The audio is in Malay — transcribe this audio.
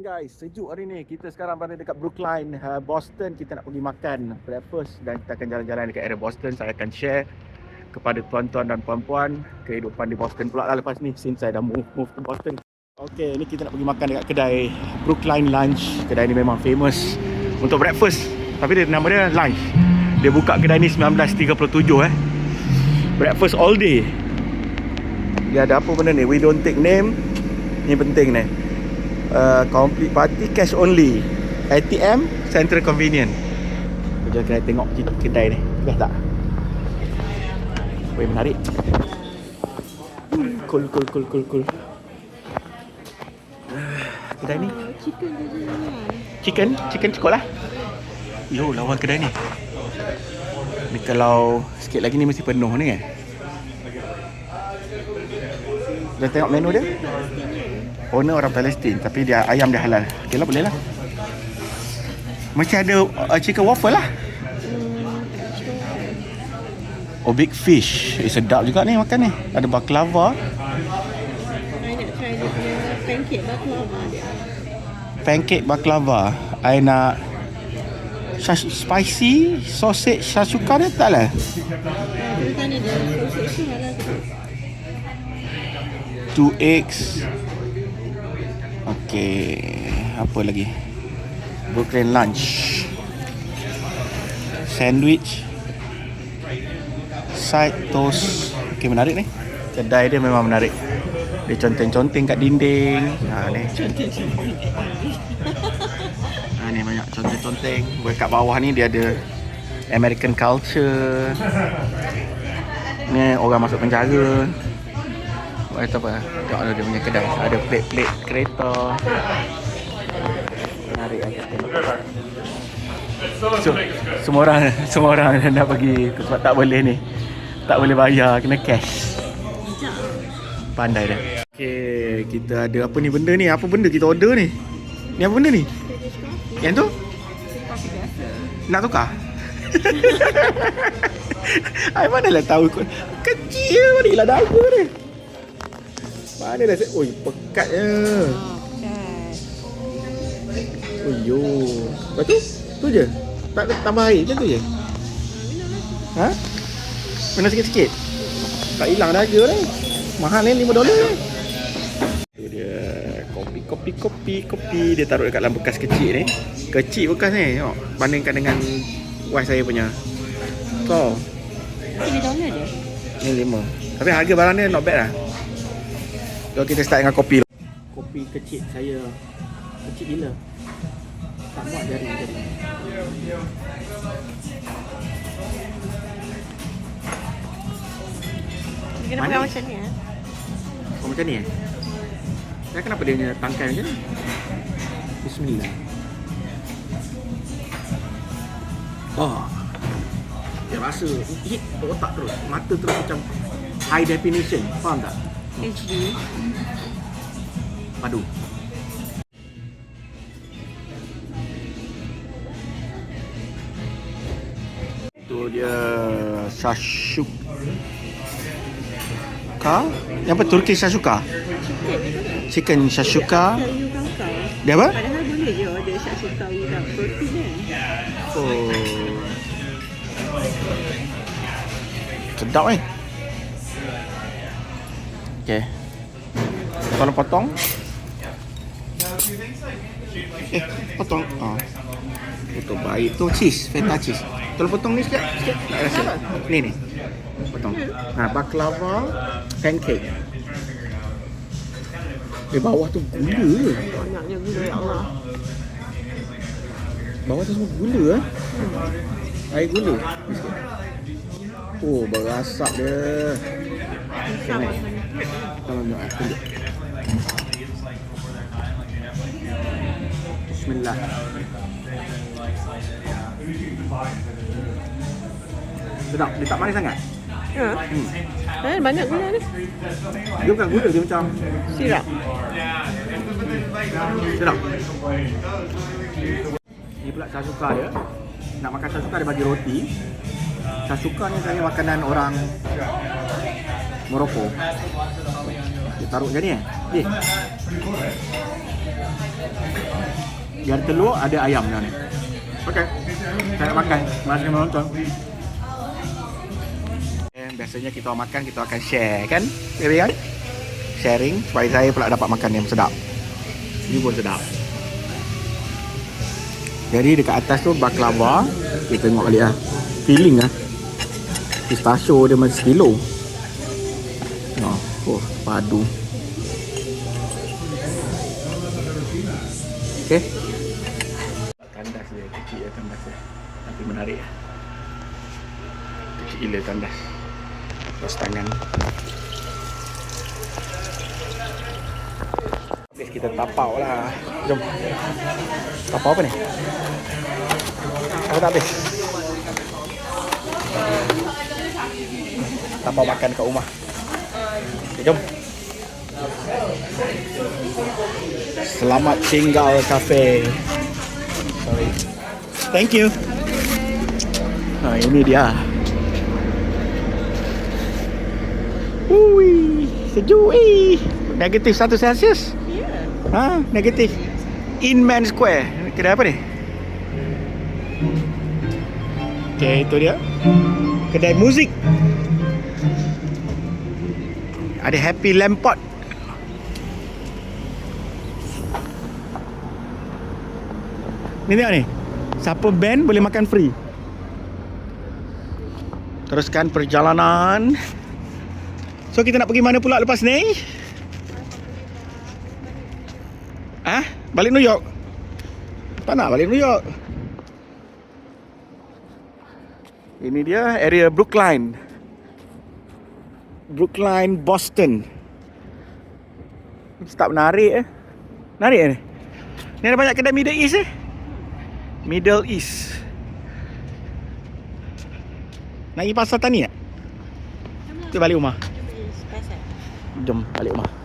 guys, sejuk hari ni. Kita sekarang berada dekat Brookline, uh, Boston. Kita nak pergi makan breakfast dan kita akan jalan-jalan dekat area Boston. Saya akan share kepada tuan-tuan dan puan-puan kehidupan di Boston pula lah lepas ni since saya dah move, move to Boston. Okay, ni kita nak pergi makan dekat kedai Brookline Lunch. Kedai ni memang famous untuk breakfast. Tapi dia nama dia lunch. Dia buka kedai ni 1937 eh. Breakfast all day. Dia ada apa benda ni? We don't take name. Ni penting ni. Uh, complete party cash only. ATM Central Convenient. Kita kena tengok ke- kedai ni. Best tak? Weh menarik. Cool cool cool cool cool. Uh, Kedai ni Chicken je ni. Chicken? Chicken cukup lah Yo lawan kedai ni Ni kalau sikit lagi ni mesti penuh ni kan Dah tengok menu dia? Owner orang Palestin Tapi dia ayam dia halal. Okay lah boleh lah. Macam ada uh, chicken waffle lah. Oh big fish. Eh sedap juga ni makan ni. Ada baklava. Pancake baklava dia. Pancake baklava. I nak Spicy Sausage Shashuka dia tak lah? Ah, Kita Okay Apa lagi? Brooklyn lunch. Sandwich. Side toast. Okay menarik ni. Kedai dia memang menarik. Dia conteng-conteng kat dinding. Ha, ni. ha, ni banyak conteng-conteng Kat bawah ni dia ada American culture. Ni orang masuk penjara Kata apa Tengok ada dia punya kedai. Ada plate-plate kereta. Menarik kat tengok so, Semua orang Semua orang nak pergi Sebab tak boleh ni. Tak boleh bayar Kena cash. Pandai dah. Okay Kita ada apa ni benda ni? Apa benda kita order ni? Ni apa benda ni. Yang tu. Nak tukar? I manalah tahu kot. Kecil Marilah dagu ni Manalah saya Oi pekatnya Oh, kan. Oh yo. Lepas tu? Tu je? Tak ada tambah air macam tu je? Minum. Ha? Minum sikit-sikit? Tak hilang dahaga dah Mahal ni 5 dolar Tu dia Kopi, kopi, kopi, kopi Dia taruh dekat dalam bekas kecil ni Kecil bekas ni Tengok Bandingkan dengan Wife saya punya So Ini dolar dia. Ni 5 Tapi harga barang ni not bad lah So kita start dengan kopi. Kopi kecil saya. Kecil gila. Tak muat jari Dia kena pegang macam ni eh. Oh macam ni eh? Saya kenapa dia punya tangkai macam ni? Bismillah. Oh. Dia rasa hit otak terus. Mata terus macam High definition. Faham tak? HD. Padu Itu dia Shashuka Yang apa? Turki Shashuka? Chicken? Shashuka. Dia apa? Padahal boleh je order shashuka without protein kan. Oh. Sedap eh. Okay. Tolong potong. Eh, potong. Ah. Potong baik tu cheese, feta cheese. Tolong potong ni sikit, sikit. Tak rasa. Ni ni. Potong. Ha, baklava pancake. Di bawah tu gula je. Banyaknya gula ya Allah. Bawah tu semua gula eh. Air gula. Oh, berasap dia. Ni. Kalau nak aku. Bismillah. Sedap, dia tak manis sangat. Ha. Hmm. Eh, banyak gula ni. Dia bukan gula, dia macam Sirap. sedap. Ni pula sasuka dia. Nak makan sasuka dia bagi roti. Sasuka ni sebenarnya makanan orang Morocco. Dia taruh macam ni eh? Ni. Ada telur, ada ayam ni. Okey. Saya nak makan. Kasih menonton. Eh, biasanya kita makan, kita akan share kan? Baby kan? Sharing supaya saya pula dapat makan yang sedap. Ini pun sedap. Jadi dekat atas tu baklava. Kita tengok balik lah. Feeling lah. Pistachio dia masih sekilo. Oh padu. Okay. Tandas dia, kecil ya tandas dia. Tapi menarik ya. Kecil gila tandas. Terus tangan. Habis kita tapau lah. Jom. Tapau apa ni? Apa tak habis? Tapau makan kat rumah. Jom. Selamat tinggal kafe. Sorry. Thank you. Nah, ini dia. Ui, sejuk eh. Negatif 1 Celsius. Yeah. Ha, negatif. Inman Square. Kedai apa ni? Okay, itu dia. Kedai muzik. Ada Happy Lampot. Ni tengok ni. Siapa band boleh makan free. Teruskan perjalanan. So kita nak pergi mana pula lepas ni? Ah, balik New York. Tak nak balik New York. Ini dia area Brookline. Brookline, Boston. Start menarik eh. Menarik ni. Ni ada banyak kedai Middle East eh. Middle East. Nak pergi pasar tani tak? Kita balik rumah. Jom balik rumah.